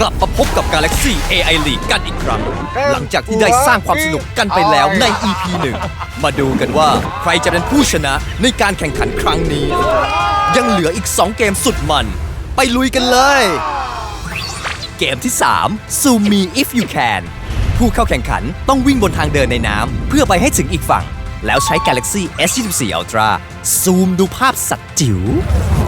กลับมาพบกับ Galaxy AI League กันอีกครั้ง หลังจากที่ได้สร้างความสนุกกันไปแล้วใน EP 1 มาดูกันว่าใครจะเป็นผู้ชนะในการแข่งขันครั้งนี้ ยังเหลืออีก 2 เกมสุดมัน ไปลุยกันเลย เกมที่ 3 Zoom Me If You Can ผู้เข้าแข่งขันต้องวิ่งบนทางเดินในน้ำเพื่อไปให้ถึงอีกฝั่ง แล้วใช้ Galaxy S24 Ultra ซูมดูภาพสัตว์จิ๋ว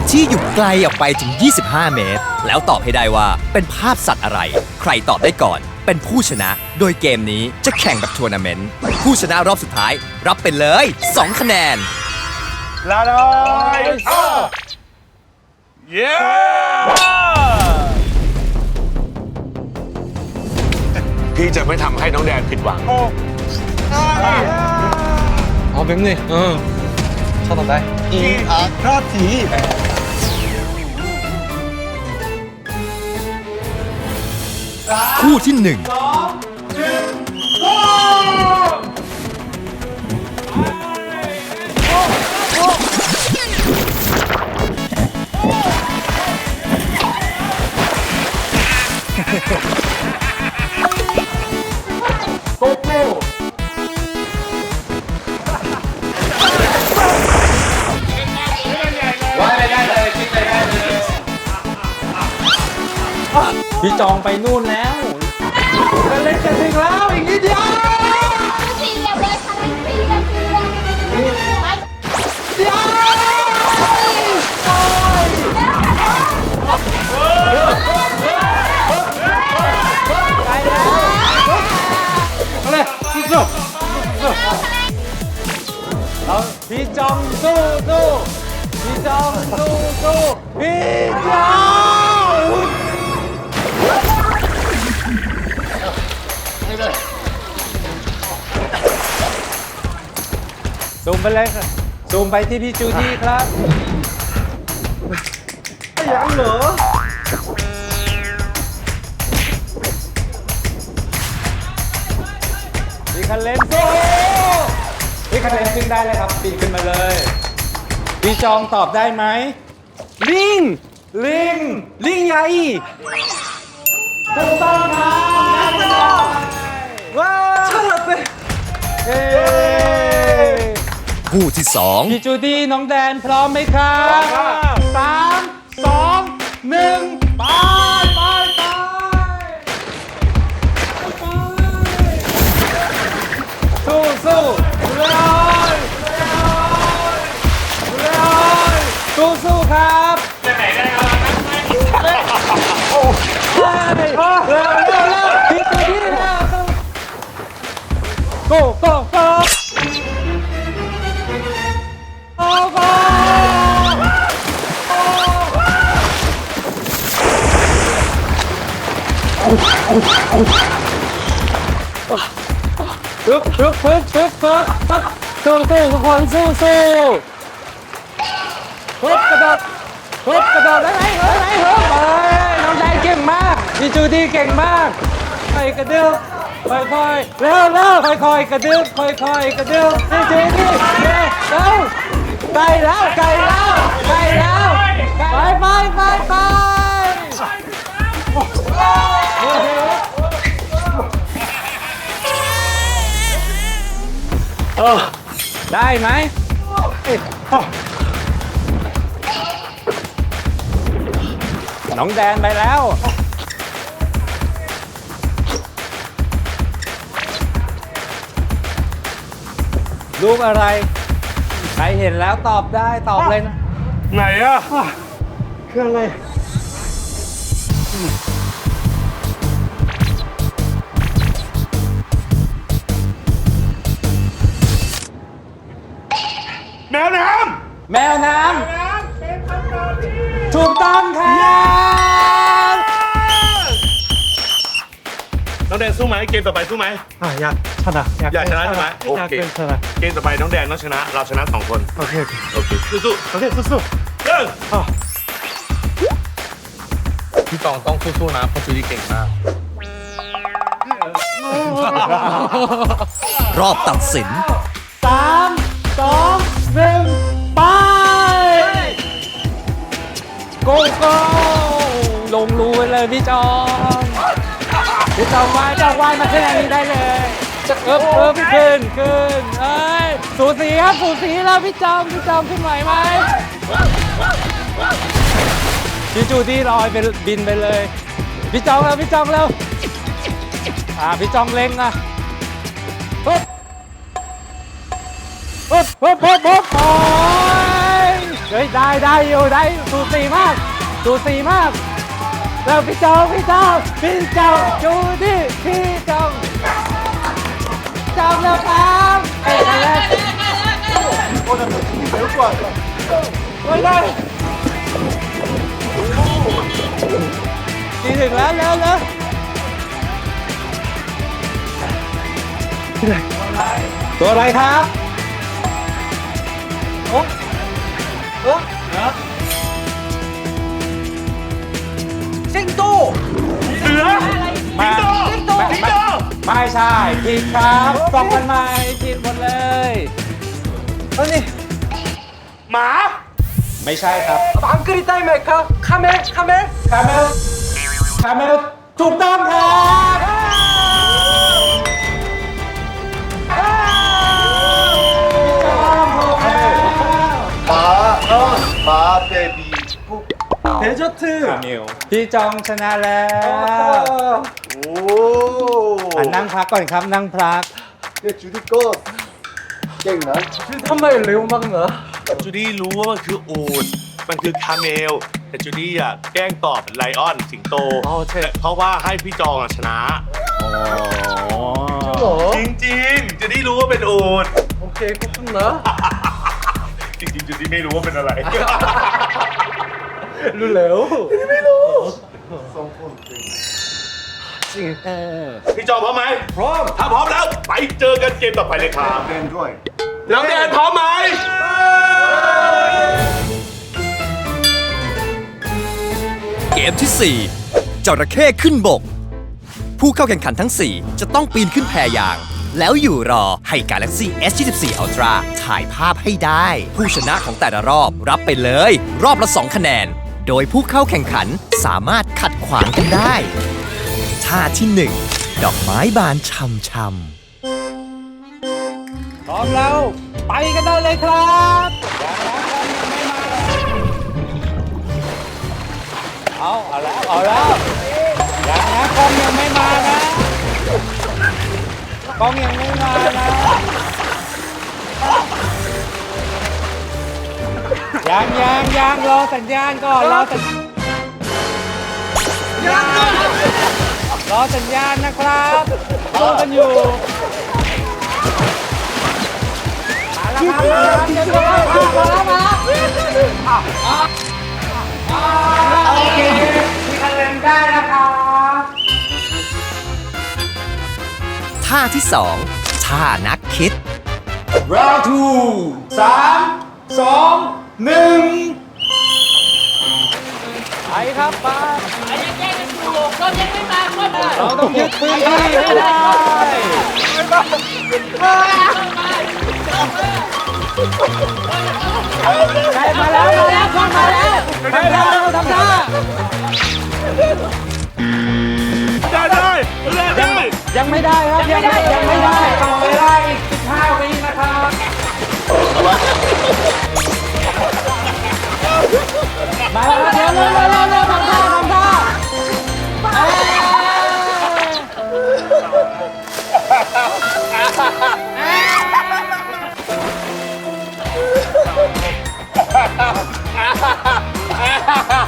ที่อยู่ไกลออกไปถึง 25 เมตร แล้วตอบให้ได้ว่าเป็นภาพสัตว์อะไร ใครตอบได้ก่อน เป็นผู้ชนะ โดยเกมนี้จะแข่งแบบทัวร์นาเมนต์ ผู้ชนะรอบสุดท้าย รับไปเลย 2 คะแนน ลาดอยเย้พี่จะไม่ทำให้น้องแดนผิดหวัง 아 맵네. 응. 쳐다봐. 이 아카티. คู่ที่หนึ่ง จองไปนู่นแล้วเล่นกันถึงแล้วอีกนิดเดียวสี่เหลี่ยมเลยค่ะสี่เหลี่ยมสี่เหลี่ยมไปเลยสู้เราพี่จองสู้สู้พี่จองสู้สู้พี่จอง ซูมไปเลยครับซูมไปที่พี่จูดี้ครับยังเหรอพี่คันเลนสู้พี่คันเลนขึ้นได้เลยครับปีนขึ้นมาเลย พี่จองตอบได้ไหม ลิง ลิง ลิงใหญ่ถูกต้องครับว้าวฉลาดเลยเย้ คู่ที่สองพี่จูดี้น้องแดนพร้อมไหมครับสามสองหนึ่งไปไปไปไปสู้สู้เลยเลยสู้สู้ครับจะไหนกันครับเร็วเร็วเร็วพี่จูดี้เร็ว go go go go ฮึบฮึบฮึบฮึบฮึบสู้สู้ทุกคนสู้สู้ฮึบกระโดดฮึบกระโดดได้ไหมฮึบไหนฮึบเอ้ยน้องแดงเก่งมากพี่จูดี้เก่งมากไปกระดึ๊บค่อยๆเร็วเร็วค่อยๆกระดึ๊บค่อยๆกระดึ๊บพี่จูดี้เร็วเร็วไกลแล้วไกลแล้วไกลแล้วไปไปไปไป ได้ไหมน้องแดนไปแล้วรูปอะไร ใครเห็นแล้วตอบได้ตอบเลยนะ ไหนอะคืออะไร แมวน้แมวน้ำถูกต้องครับำน้องแดนสู้ไหมเกมต่อไปสู้ไหม อะอยากชนะอยากชนะใช่ไหมโออยากเค เป็นชนะเกมต่อไปน้องแดนต้องชนะ เราชนะสองคน โอเคโอเคโอเคสู้โอเคสู้ๆเริ่มๆอะพี่ตองต้องสู้ๆนะเพราะจูดี้เก่งมาก รอบตัดสิน โกโก้ลงรูไปเลยเลยพี่จองพี่จองว่ายจองว่ายมาขึ้นอันนี้ได้เลยเอิบเอิบขึ้นขึ้นเอ้ยสูสีครับสูสีแล้วพี่จองพี่จองขึ้นไหวไหมพี่จูดี้ลอยไปบินไปเลยพี่จองแล้วพี่จองแล้วอ่าพี่จองเล็งอะปุ๊บปุ๊บปุ๊บปุ๊บปุ๊บโอ้ย เฮ้ยได้ได้อยู่ได้สูสีมากสูสีมากแล้วพี่เจองพี่เจองพี่เจองจูดี้พี่จองจองแล้วครับเอ้ยอันแรกไม่ได้ดีถึงแล้วแล้วแล้วตัวอะไรครับโอ้ โอ้สิงโตเสือสิงโตสิงโตไม่ใช่ผิดครับสองพันไม้ผิดหมดเลยเอานี่หมา ไม่ใช่ครับอังกฤษได้ไหมครับคาเมลคาเมลคาเมลคาเมลถูกต้องครับ พี่จองชนะแล้วอะนั่งพักก่อนครับนั่งพักทำไมเร็วมากเหรอจูดี้รู้ว่ามันคืออูดมันคือคาเมล แต่จูดี้อะแกล้งตอบไลออนสิงโต อ๋อใช่ เพราะว่าให้พี่จองอะชนะจริงๆจูดี้รู้ว่าเป็นอูดโอเคขอบคุณนะ จริงๆจูดี้ไม่รู้ว่าเป็นอะไร รู้แล้วไม่รู้จริงเออพี่จองพร้อมไหมพร้อมถ้าพร้อมแล้วไปเจอกันเกมต่อไปเลยครับเล่นด้วยแล้วแดนพร้อมไหมเกมที่ 4จระเข้ขึ้นบก ผู้เข้าแข่งขันทั้ง 4 จะต้องปีนขึ้นแพยาง แล้วอยู่รอให้ Galaxy S24 Ultra ถ่ายภาพให้ได้ ผู้ชนะของแต่ละรอบรับไปเลย รอบละ 2 คะแนน โดยผู้เข้าแข่งขันสามารถขัดขวางกันได้ ท่าที่ 1 ดอกไม้บานช่ำๆพร้อมแล้วไปกันได้เลยครับเอาเอาแล้วเอาแล้วอย่างนะกล้องยังไม่มานะ กล้องยังไม่มานะยังยังยังรอสัญญาณก่อนรอสัญญาณรอสัญญาณนะครับรอกันอยู่มาแล้วครับมาแล้วเดี๋ยวจะมามาแล้วมาโอเคมีคะแนนได้นะครับ ท่าที่2ท่านักคิด round two สามสองหนึ่งไปครับไปยังแยกกันอยู่เรายังไม่มาก็ได้เราต้องยึดพื้นที่ให้ได้ใช่มาแล้วมาแล้วขึ้นมาแล้วทำท่าท ยังไม่ได้ครับ ยังไม่ยังไม่ได้ต่อเวลาอีก 15 วินะครับมาแล้วเดี๋ยวเร็วเร็วเร็วเร็วทำท่าทำท่าเอ้ย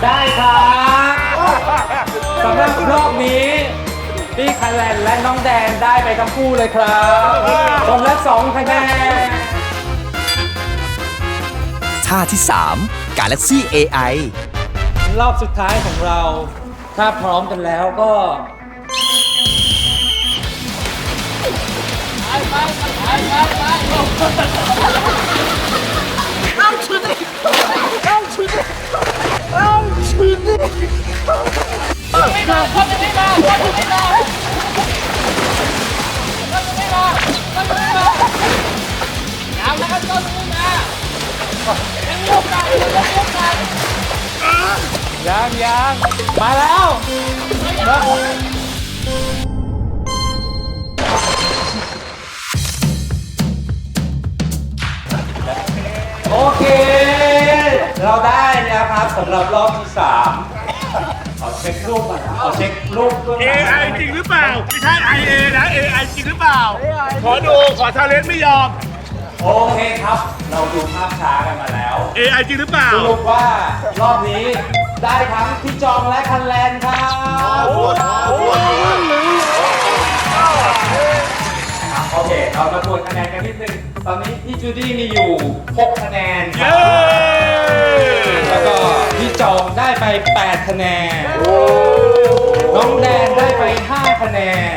ได้ครับสำหรับรอบนี้ พี่คันแลนและน้องแดนได้ไปทั้งคู่เลยครับคนละสองคะแนนท่าที่ 3 Galaxy AI รอบสุดท้ายของเรา ถ้าพร้อมกันแล้วก็ เยังยังมาแล้วมาโอเค เราได้แล้วครับสำหรับรอบที่สาม เช็ครูปก่อนนะขอเช็ครูปด้วยนะ AI จริงหรือเปล่า ไม่ใช่ IA นะ AI จริงหรือเปล่า ขอดูขอทาเลนไม่ยอม โอเคครับ เราดูภาพช้ากันมาแล้ว AI จริงหรือเปล่า สรุปว่ารอบนี้ได้ทั้งพี่จองและคันแลนครับ โอ เค เรามาทวนคะแนนกันนิดนึง ตอนนี้พี่จูดี้มีอยู่ 6 คะแนนคเย้รับแล้วก็พี่จองได้ไป 8 คะแนน น้องแดนได้ไป 5 คะแนน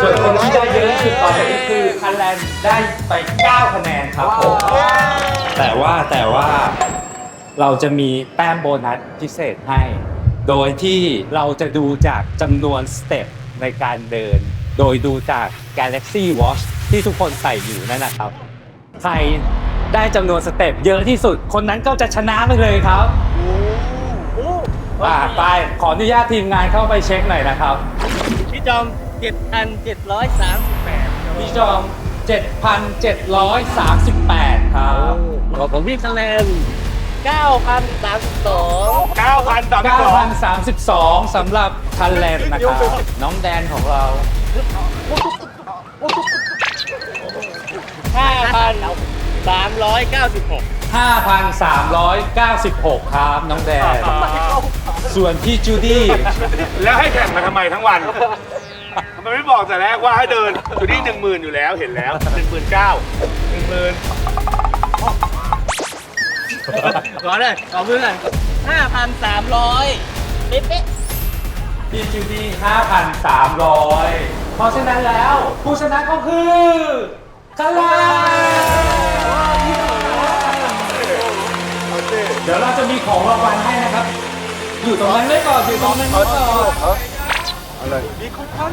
ส่วนคนที่ได้เยอะที่สุดตอนนี้คือคันแลนได้ไป 9 คะแนนครับผม แต่ว่าแต่ว่าเราจะมีแต้มโบนัสพิเศษให้ โดยที่เราจะดูจากจำนวนสเต็ปในการเดิน โดยดูจาก Galaxy Watch ที่ทุกคนใส่อยู่นั่นนะครับ ใครได้จำนวนสเต็ปเยอะที่สุด คนนั้นก็จะชนะไปเลยครับอ่าไปขออนุญาตทีมงานเข้าไปเช็คหน่อยนะครับ พี่จอม7,738พี่จอม 7,738 ครับของผมพี่คะแนน9,032 9,032 9,032สำหรับคันแลนนะครับ น้องแดนของเรา 5,396 5,396 ครับ น้องแดน ส่วนพี่จูดี้ แล้วให้แข่งมาทำไมทั้งวันทำไมไม่บอกแต่แรกว่าให้เดินอยู่ที่หนึ่งหมื่นอยู่แล้วเห็นแล้วหนึ่งหมื่นเก้าหนึ่งหมื่นขอเลยขอมือหน่อย5,300เป๊ะ พี่จูดี้5,300 เพราะฉะนั้นแล้ว ผู้ชนะก็คือคันแลนเดี๋ยวเราจะมีของรางวัลให้นะครับ อยู่ตรงนั้นไว้ก่อนอยู่ตรงนั้นไว้ก่อนมีของพัน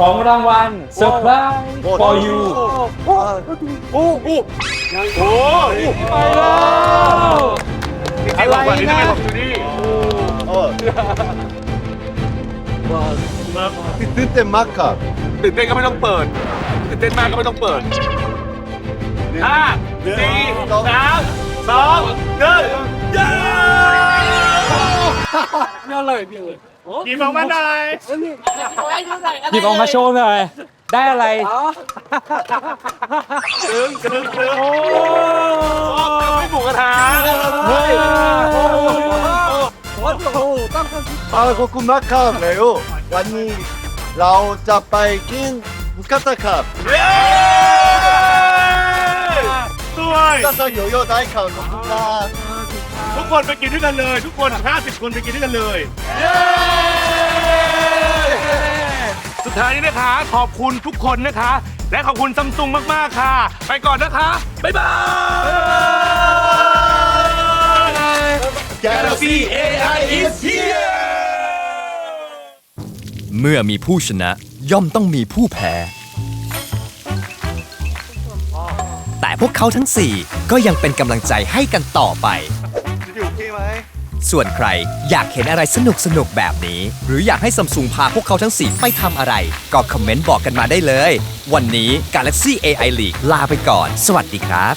ของรางวัลเซอร์ไพรส์ for you โอ้โหไปแล้วอะไรนะ ของจูดี้ตื่นเต้นมากครับตื่นเต้นก็ไม่ต้องเปิดตื่นเต้นมากก็ไม่ต้องเปิดห้าสี่สามสองหนึ่งเย้กินของมันหน่อยหยิบออกมาโชว์หน่อยได้อะไรถึงถึงถึงโอ้ไม่หมูกระทะเฮ้ย อ่าขอบคุณมากครับเร็ววันนี้เราจะไปกินหมูกระทะครับเย้ด้วยหมูกระทะโยโย่ได้ครับขอบคุณครับทุกคนไปกินด้วยกันเลย ทุกคน 50 คนไปกินด้วยกันเลย สุดท้ายนี้นะคะ ขอบคุณทุกคนนะคะ และขอบคุณซัมซุงมาก ๆ ค่ะ ไปก่อนนะคะ บ๊ายบาย Galaxy AI is here เมื่อมีผู้ชนะย่อมต้องมีผู้แพ้ แต่พวกเขาทั้ง 4 ก็ยังเป็นกำลังใจให้กันต่อไป อยู่ที่ไหมส่วนใครอยากเห็นอะไรสนุกสนุกๆแบบนี้ หรืออยากให้ซัมซุงพาพวกเขาทั้ง 4 ไปทำอะไร ก็คอมเมนต์บอกกันมาได้เลย วันนี้ Galaxy AI League ลาไปก่อน สวัสดีครับ